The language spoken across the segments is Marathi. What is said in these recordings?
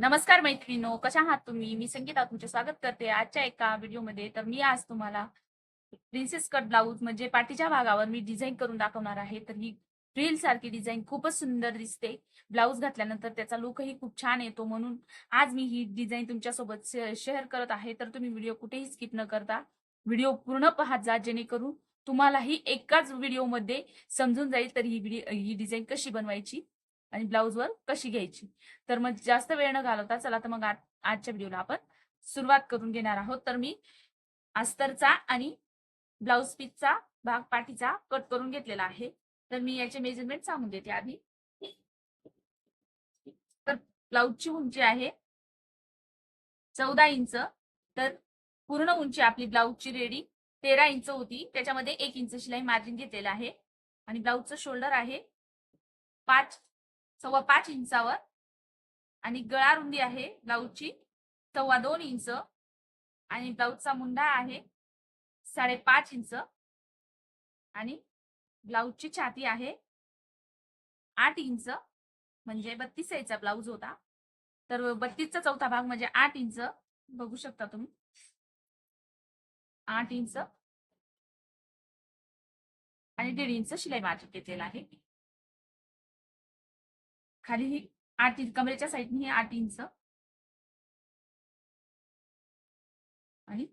नमस्कार मैत्रिणीनो कशा आहात तुम्ही? मी संगीता तुमचे स्वागत करते. आजच्या एका व्हिडिओमध्ये तर मी आज तुम्हाला प्रिन्सेस कट ब्लाऊज म्हणजे पाठीच्या भागावर मी डिझाईन करून दाखवणार आहे. तर ही रील सारखी डिझाईन खूपच सुंदर दिसते. ब्लाऊज घातल्यानंतर त्याचा लुकही खूप छान येतो. म्हणून आज मी ही डिझाईन तुमच्यासोबत शेअर करत आहे. तर तुम्ही व्हिडिओ कुठेही स्किप न करता व्हिडिओ पूर्ण पाहत जा. जेणेकरून तुम्हालाही एकाच व्हिडिओमध्ये समजून जाईल. तर ही व्हिडिओ ही डिझाईन कशी बनवायची? आणि ब्लाऊजवर कशी घ्यायची? तर मग जास्त वेळ न घालवता चला तर मग आज- आजच्या व्हिडिओला आपण सुरुवात करून घेणार आहोत. तर मी अस्तरचा आणि ब्लाऊज पीसचा भाग पाठीचा कट करून घेतलेला आहे. तर मी याचे मेजरमेंट सांगून देते आधी. तर ब्लाऊजची उंची आहे चौदा इंच. तर पूर्ण उंची आपली ब्लाऊजची रेडी. तेरा इंच होती. त्याच्यामध्ये एक इंच शिलाई मार्जिन घेतलेलं आहे. आणि ब्लाऊजचं शोल्डर आहे पाच सव्वा पाच इंचावर आणि गळा रुंदी आहे ब्लाऊजची. सव्वा दोन इंच आणि ब्लाऊजचा मुंडा आहे साडेपाच इंच आणि ब्लाऊजची छाती आहे आठ इंच म्हणजे बत्तीस यायचा ब्लाऊज होता. तर बत्तीसचा चौथा भाग म्हणजे आठ इंच बघू शकता तुम्ही. आठ इंच आणि दीड इंच शिलाई मार्जिन घेतलेला आहे. खाली ही आठ इंच कमरेच्या साईडने ही आठ इंच आणि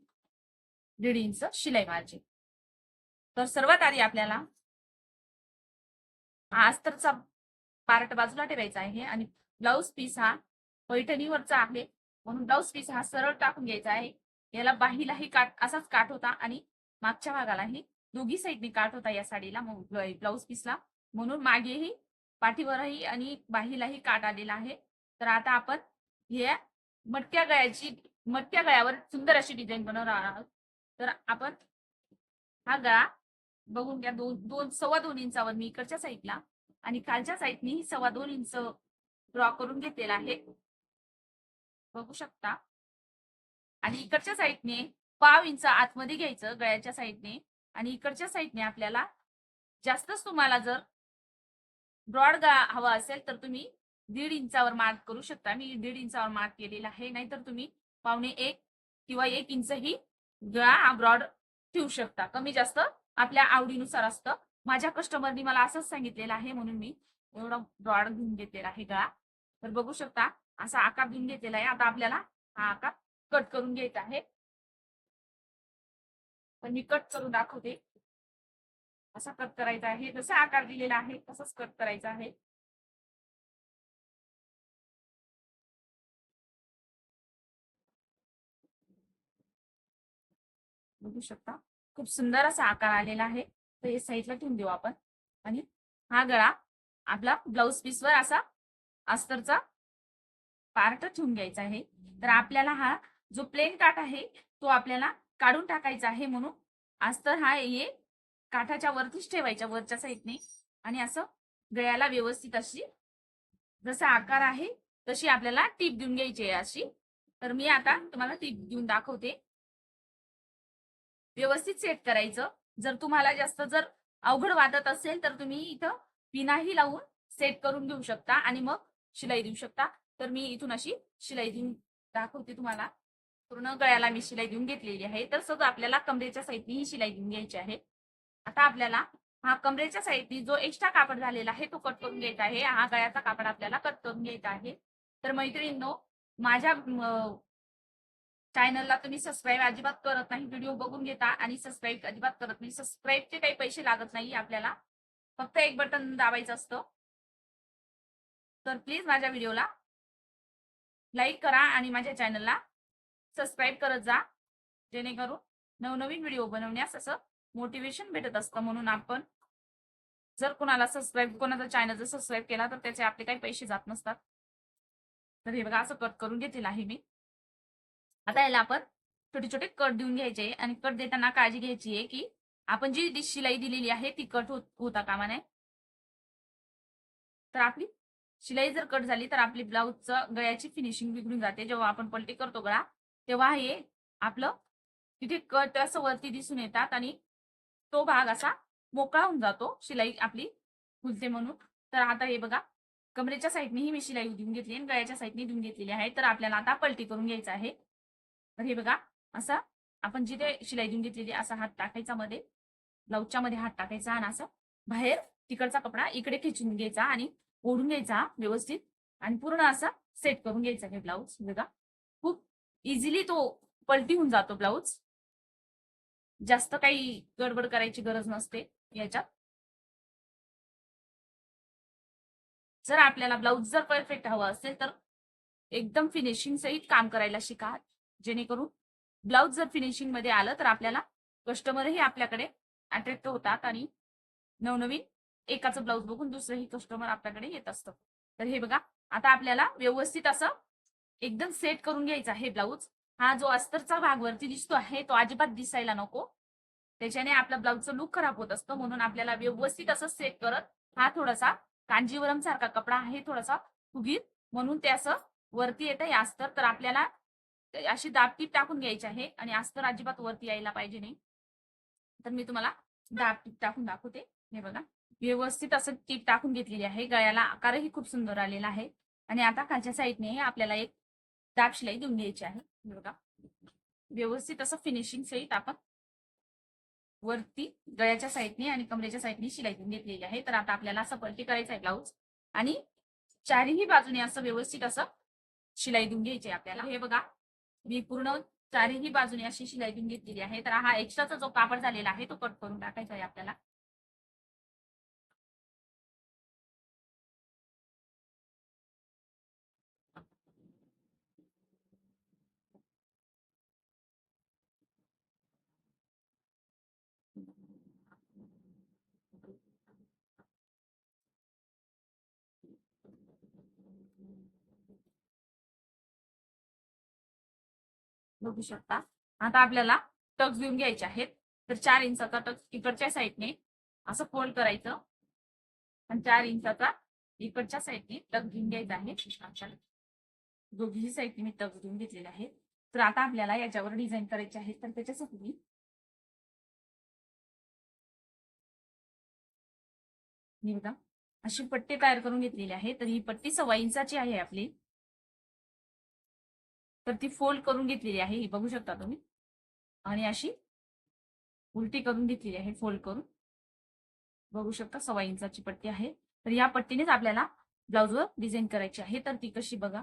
दीड इंच शिलाई मार्जिन तर सर्वात आधी आपल्याला आस्तरचा पार्ट बाजूला ठेवायचा आहे आणि ब्लाऊज पीस हा पैठणीवरचा आहे. म्हणून ब्लाऊज पीस हा सरळ टाकून घ्यायचा आहे. याला बाहीलाही काट असाच काट होता आणि मागच्या भागालाही दोघी साईडने काट होता या साडीला. ब्लाऊज पीसला म्हणून मागेही पाठीवरही आणि बाहीलाही काट आलेला आहे. तर आता आपण हे मटक्या गळ्याची मटक्या गळ्यावर सुंदर अशी डिझाईन बनवणार आहोत. तर आपण हा गळा बघून घ्या. दोन दोन सव्वा दोन इंचावर मी इकडच्या साईडला आणि खालच्या साईडनी सव्वा दोन इंच ड्रॉ करून घेतलेला आहे. बघू शकता. आणि इकडच्या साईडने पाव इंच आतमध्ये घ्यायचं गळ्याच्या साईडने आणि इकडच्या साईडने आपल्याला जास्तच तुम्हाला जर ब्रॉड गा हवा असेल तर तुम्ही दीड इंचावर मार्क करू शकता. मी दीड इंचावर मार्क केलेला आहे. नाहीतर तुम्ही पावणे एक किंवा एक इंच ही गळा हा ब्रॉड ठेवू शकता. कमी जास्त आपल्या आवडीनुसार असतं. माझ्या कस्टमरनी मला असंच सांगितलेलं आहे म्हणून मी एवढा ब्रॉड घेऊन घेतलेला आहे गळा तर बघू शकता असा आकार घेऊन घेतलेला आहे. आता आपल्याला हा आकार कट करून घ्यायचा आहे. पण मी कट करून दाखवते. असा कट करायचा आहे. जसा आकार दिलेला आहे तसाच कट करायचा आहे. बघू शकता. खूप सुंदर असा आकार आलेला आहे. तर हे साईडला ठेवून देऊ आपण. आणि हा गळा आपला ब्लाऊज पीसवर असा अस्तरचा पार्ट ठेवून घ्यायचा आहे. तर आपल्याला हा जो प्लेन काट आहे तो आपल्याला काढून टाकायचा आहे म्हणून. अस्तर हा हे काठाच्या वरतीच ठेवायच्या वरच्या साईडने. आणि असं गळ्याला व्यवस्थित अशी जसा आकार आहे तशी आपल्याला टीप देऊन घ्यायची आहे अशी. तर मी आता तुम्हाला टीप देऊन दाखवते. व्यवस्थित सेट करायचं. जर तुम्हाला जास्त जर अवघड वाटत असेल तर तुम्ही इथं पिनाही लावून सेट करून घेऊ शकता आणि मग शिलाई देऊ शकता. तर मी इथून अशी शिलाई देऊन दाखवते तुम्हाला. पूर्ण गळ्याला मी शिलाई देऊन घेतलेली आहे. तर सगळं आपल्याला कमरेच्या साईडनी ही शिलाई देऊन घ्यायची आहे. आता आपल्याला हा कमरेच्या साईडनी जो एक्स्ट्रा कापड झालेला आहे तो कट करून घ्यायचा आहे. हा गळ्याचा कापड आपल्याला कट करून घ्यायचा आहे. तर मैत्रिणींनो माझ्या चॅनलला तुम्ही सबस्क्राईब अजिबात करत नाही व्हिडिओ बघून घेता आणि सबस्क्राईब अजिबात करत नाही. सबस्क्राईबचे काही पैसे लागत नाही आपल्याला. फक्त एक बटन दाबायचं असतं. तर प्लीज माझ्या व्हिडिओला लाईक करा आणि माझ्या चॅनलला सबस्क्राईब करत जा. जेणेकरून नवनवीन व्हिडिओ बनवण्यास असं मोटिवेशन भेटत असतं म्हणून आपण जर कोणाला सबस्क्राईब कोणाचा चॅनल जर सबस्क्राईब केला तर त्याचे आपले काही पैसे जात नसतात. तर हे बघा असं कट करून घेतलेलं आहे मी. आता याला आपण छोटे छोटे कट देऊन घ्यायचे आणि कट देताना काळजी घ्यायची आहे की आपण जी शिलाई दिलेली आहे ती कट होत होता कामा नये. तर आपली शिलाई जर कट झाली तर आपली ब्लाऊजचं गळ्याची फिनिशिंग बिघडून जाते. जेव्हा आपण पलटी करतो गळा तेव्हा हे आपलं तिथे कट असं वरती दिसून येतात आणि तो भाग असा मोकळा होऊन जातो शिलाई आपली खुलते म्हणून. तर आता हे बघा कमरेच्या साईडनेही मी शिलाई देऊन घेतली आणि गळ्याच्या साईडने देऊन घेतलेली आहे. तर आपल्याला आता पलटी करून घ्यायचं आहे. तर हे बघा असा आपण जिथे शिलाई देऊन घेतलेली असा हात टाकायचा मध्ये. ब्लाऊजच्या मध्ये हात टाकायचा आणि असं बाहेर तिकडचा कपडा इकडे खेचून घ्यायचा आणि ओढून घ्यायचा व्यवस्थित आणि पूर्ण असा सेट करून घ्यायचा हे ब्लाऊज. बघा खूप इझिली तो पलटी होऊन जातो ब्लाऊज. जास्त काही गडबड करायची गरज नसते याच्यात. जर आपल्याला ब्लाऊज जर परफेक्ट हवं असेल तर एकदम फिनिशिंग सहित काम करायला शिका जेणेकरून ब्लाऊज जर फिनिशिंगमध्ये आलं तर आपल्याला कस्टमरही आपल्याकडे अट्रॅक्ट होतात आणि नवनवीन एकाचं ब्लाऊज बघून दुसरंही कस्टमर आपल्याकडे येत असतं. तर हे बघा आता आपल्याला व्यवस्थित असं एकदम सेट करून घ्यायचा हे ब्लाऊज. हा जो अस्तरचा भाग वरती दिसतो आहे तो अजिबात दिसायला नको. त्याच्याने आपला ब्लाऊजचं लुक खराब होत असतं. म्हणून आपल्याला व्यवस्थित असं सेट करत हा थोडासा कांजीवरम सारखा कपडा आहे थोडासा फुगीत म्हणून ते असं वरती येतं. हे अस्तर तर आपल्याला अशी दाबटीप टाकून घ्यायची आहे आणि अस्तर अजिबात वरती यायला पाहिजे नाही. तर मी तुम्हाला दाबटीप टाकून दाखवते. हे बघा. व्यवस्थित असं टीप टाकून घेतलेली आहे. गळ्याला आकारही खूप सुंदर आलेला आहे. आणि आता खालच्या साईडने आपल्याला एक दाब शिलाई देऊन घ्यायची आहे. बघा. व्यवस्थित असं फिनिशिंग सहित आपण वरती गळ्याच्या साईडने आणि कमरेच्या साईडने शिलाई देऊन घेतलेली आहे. तर आता आपल्याला असं पलटी करायचं आहे ब्लाऊज आणि चारही बाजूने असं व्यवस्थित असं शिलाई देऊन घ्यायची आपल्याला. हे बघा. मी पूर्ण चारही बाजूने अशी शिलाई देऊन घेतलेली आहे. तर हा एक्स्ट्राचा जो कापड झालेला आहे तो कट करून टाकायचा आहे आपल्याला. बघू शकता. आता आपल्याला टक्स देऊन घ्यायचे आहेत. तर चार इंचाचा टक्स इकडच्या साईडने असं फोल्ड करायचं. आणि चार इंचाचा इकडच्या साईडने टक घेऊन घ्यायचा आहे. दोघीही साईडने मी टक्स घेऊन घेतलेले आहेत. तर आता आपल्याला याच्यावर डिझाईन करायचे आहे तर त्याच्यासाठी मी हे बघा. अशी पट्टी तयार करून घेतलेली आहे. तर ही पट्टी सव्वा इंचाची आहे आपली. तर ती फोल्ड करून घेतलेली आहे ही बघू शकता तुम्ही. आणि अशी उलटी करून घेतलेली आहे फोल्ड करून. बघू शकता सव्वा इंचाची पट्टी आहे. तर या पट्टीनेच आपल्याला ब्लाऊजवर डिझाईन करायची आहे. तर ती कशी बघा.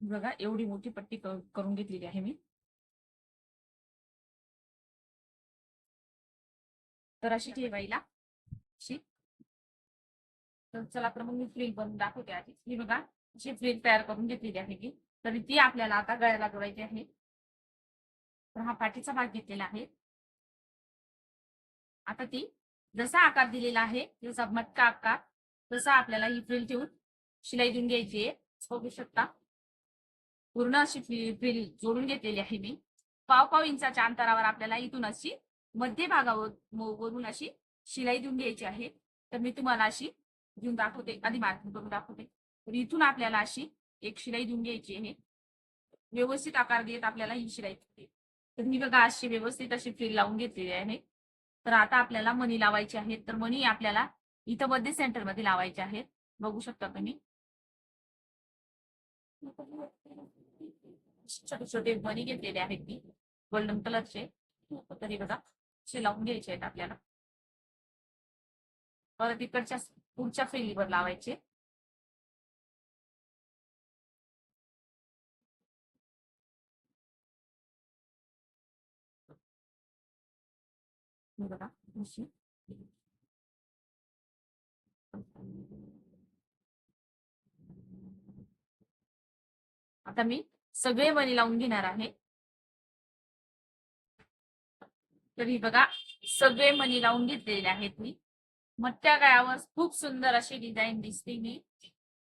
बघा एवढी मोठी पट्टी करून घेतलेली आहे मी. तर अशी ठेवायला. अशी. तर चला तर मग मी फ्रील बनवून दाखवते आधी. ही बघा अशी फ्रील तयार करून घेतलेली आहे की तरी ती आपल्याला आता गळ्याला जोडायची आहे. तर हा पाठीचा भाग घेतलेला आहे. आता ती जसा आकार दिलेला आहे जसा मटका आकार तसा आपल्याला ही फ्रिल ठेवून शिलाई देऊन घ्यायची आहे. बघू शकता. पूर्ण अशी फ्रिल जोडून घेतलेली आहे मी. पाव पाव इंचाच्या अंतरावर आपल्याला इथून अशी मध्य भागावर वरून अशी शिलाई देऊन घ्यायची आहे. तर मी तुम्हाला अशी देऊन दाखवते. आधी मार्किंग करून दाखवते. तर इथून आपल्याला अशी एक शिलाई देऊन घ्यायची आहे. व्यवस्थित आकार देत आपल्याला ही शिलाई देते तर मी बघा अशी व्यवस्थित अशी फ्रील लावून घेतलेली आहे. तर आता आपल्याला मनी लावायची आहेत तर मनी आपल्याला इथं मध्ये सेंटरमध्ये लावायचे आहेत. बघू शकता तुम्ही. छोटे छोटे मनी घेतलेले आहेत मी. गोल्डन कलरचे तरी बघा असे लावून घ्यायचे आहेत आपल्याला. परत इकडच्या पुढच्या फ्रीलीवर लावायचे. हे बघा अशी. आता मी सगळे वणी लावून घेणार आहे. तरी बघा सगळे मणी लावून घेतलेले आहेत मी. मठ्या गळ्यावर खूप सुंदर अशी डिझाईन दिसते मी.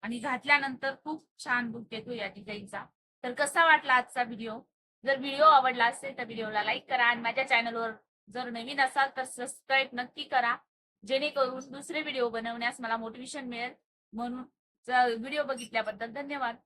आणि घातल्यानंतर खूप छान बुक येतो या डिझाईनचा तर कसा वाटला आजचा व्हिडिओ जर व्हिडिओ आवडला असेल तर व्हिडिओला लाईक करा आणि माझ्या चॅनलवर जर नवीन असाल तर सबस्क्राईब नक्की करा. जेणेकरून दुसरे व्हिडिओ बनवण्यास मला मोटिवेशन मिळेल. म्हणून व्हिडिओ बघितल्याबद्दल धन्यवाद.